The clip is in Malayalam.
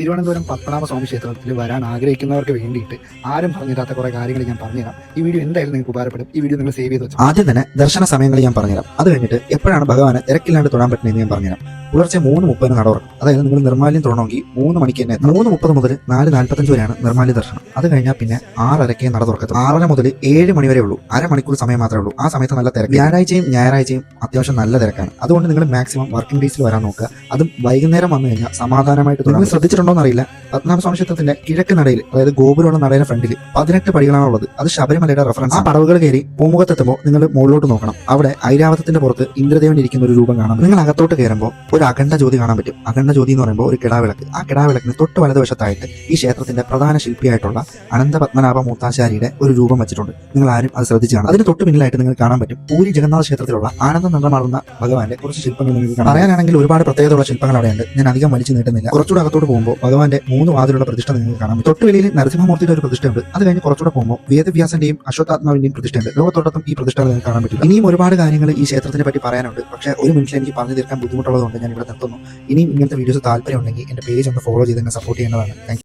തിരുവനന്തപുരം പത്മനാഭ സ്വാമി ക്ഷേത്രത്തിൽ വരാൻ ആഗ്രഹിക്കുന്നവർക്ക് വേണ്ടിയിട്ട് ആരും പറഞ്ഞിരാത്ത കുറെ കാര്യങ്ങൾ ഞാൻ പറഞ്ഞുതരാം. ഈ വീഡിയോ എന്തായാലും നിങ്ങൾക്ക് ഉപകാരപ്പെടും. ഈ വീഡിയോ നിങ്ങൾ സേവ് ചെയ്ത് വെച്ചു. ആദ്യം തന്നെ ദർശന സമയങ്ങൾ ഞാൻ പറഞ്ഞുതരാം. അത് കഴിഞ്ഞിട്ട് എപ്പോഴാണ് ഭഗവാനെ തിരക്കില്ലാണ്ട് തൊഴാൻ പറ്റുന്നതെന്ന് ഞാൻ പറഞ്ഞുതരാം. പുലർച്ചെ മൂന്ന് മുപ്പതിന് നട തുറക്കും അതായത് നിങ്ങൾ നിർമാല്യം തൊഴണമെങ്കിൽ മൂന്ന് മണിക്ക് തന്നെ. മൂന്ന് മുപ്പത് മുതൽ നാല് നാൽപ്പത്തഞ്ച് വരെയാണ് നിർമാല്യ ദർശനം. അത് കഴിഞ്ഞാൽ പിന്നെ ആറരയ്ക്ക് നട തുറക്കത്തു ആറര മുതൽ ഏഴ് മണി വരെ ഉള്ളൂ. അരമണിക്കൂർ സമയം മാത്രമേ ഉള്ളൂ. ആ സമയത്ത് നല്ല തിരക്ക്. വ്യാഴാഴ്ചയും ഞായറാഴ്ചയും അത്യാവശ്യം നല്ല തിരക്കാണ്. അതുകൊണ്ട് നിങ്ങൾ മാക്സിമം വർക്കിംഗ് ഡേയ്സിൽ വരാൻ നോക്കുക. അതും വൈകുന്നേരം വന്നു കഴിഞ്ഞാൽ സമാധാനമായിട്ട് നിങ്ങൾ ശ്രദ്ധിച്ചിട്ടുണ്ടോ എന്നറിയില്ല പത്മനാഭസ്വാമി ക്ഷേത്രത്തിന്റെ കിഴക്ക് നടയിൽ അതായത് ഗോപുരമുള്ള നടയുടെ ഫ്രണ്ടിൽ പതിനെട്ട് പടികളാണ് ഉള്ളത്. അത് ശബരിമലയുടെ റെഫറൻസ് ആ പടവുകൾ കയറി പൂമുഖത്തെത്തുമ്പോൾ നിങ്ങൾ മുകളിലോട്ട് നോക്കണം. അവിടെ ഐരാവതത്തിന്റെ പുറത്ത് ഇന്ദ്രദേവൻ ഇരിക്കുന്ന ഒരു രൂപം കാണാം. നിങ്ങൾ അകത്തോട്ട് കയറുമ്പോൾ ഒരു അഖണ്ഡ ജ്യോതി കാണാൻ പറ്റും. അഖണ്ഡ ജ്യോതി എന്ന് പറയുമ്പോൾ ഒരു കിടാവിളക്ക്. ആ കിടാവിളക്കിന് തൊട്ട് വലതുവശത്തായിട്ട് ഈ ക്ഷേത്രത്തിന്റെ പ്രധാന ശില്പിയായിട്ടുള്ള അനന്ത പത്മനാഭ മൂത്താശാരിയുടെ ഒരു രൂപം വെച്ചിട്ടുണ്ട്. നിങ്ങൾ ആരും അത് ശ്രദ്ധിച്ചു കാണാം. അതിന് തൊട്ട് പിന്നിലായിട്ട് നിങ്ങൾ കാണാൻ പറ്റും പൂരി ജഗന്നാഥ ക്ഷേത്രത്തിലുള്ള ആനന്ദ നന്ദമാർന്ന ഭഗവാന്റെ കുറച്ച് ശില്പങ്ങൾ നിങ്ങൾക്ക് പറയാനാണെങ്കിൽ ഒരുപാട് പ്രത്യേകതയുള്ള ശില്പങ്ങൾ അവിടെയുണ്ട്. ഞാൻ അധികം വലിച്ചു നീട്ടുന്നില്ല. കുറച്ചുകൂടെ അകത്തോട്ട് പോകുമ്പോൾ ഭഗവാന്റെ മൂന്ന് വാതിലുള്ള പ്രതിഷ്ഠ നിങ്ങൾക്ക് കാണാം തൊട്ട് വെളിയിൽ നരസിംഹമൂർത്തിയുടെ ഒരു പ്രതിഷ്ഠയുണ്ട്. അത് കഴിഞ്ഞ് കുറച്ചുകൂടെ പോകുമ്പോൾ വേദവ്യാസന്റെയും അശ്വത്ഥാത്മാവിന്റെയും പ്രതിഷ്ഠയുണ്ട്. ലോകത്തോട്ടത്തും ഈ പ്രതിഷ്ഠ നിങ്ങൾക്ക് കാണാൻ പറ്റില്ല ഇനിയും ഒരുപാട് കാര്യങ്ങൾ ഈ ക്ഷേത്രത്തിനെ പറ്റി പറയാനുണ്ട്. പക്ഷേ ഒരു മിനിറ്റിൽ എനിക്ക് പറഞ്ഞു തീർക്കാൻ ബുദ്ധിമുട്ടുള്ളതുകൊണ്ട് ഞാൻ ഇവിടെ നിർത്തുന്നു. ഇനിയും ഇങ്ങനത്തെ വീഡിയോസ് താല്പര്യം ഉണ്ടെങ്കിൽ എന്റെ പേജ് ഒന്ന് ഫോളോ ചെയ്ത് എന്നെ സപ്പോർട്ട് ചെയ്യേണ്ടതാണ്.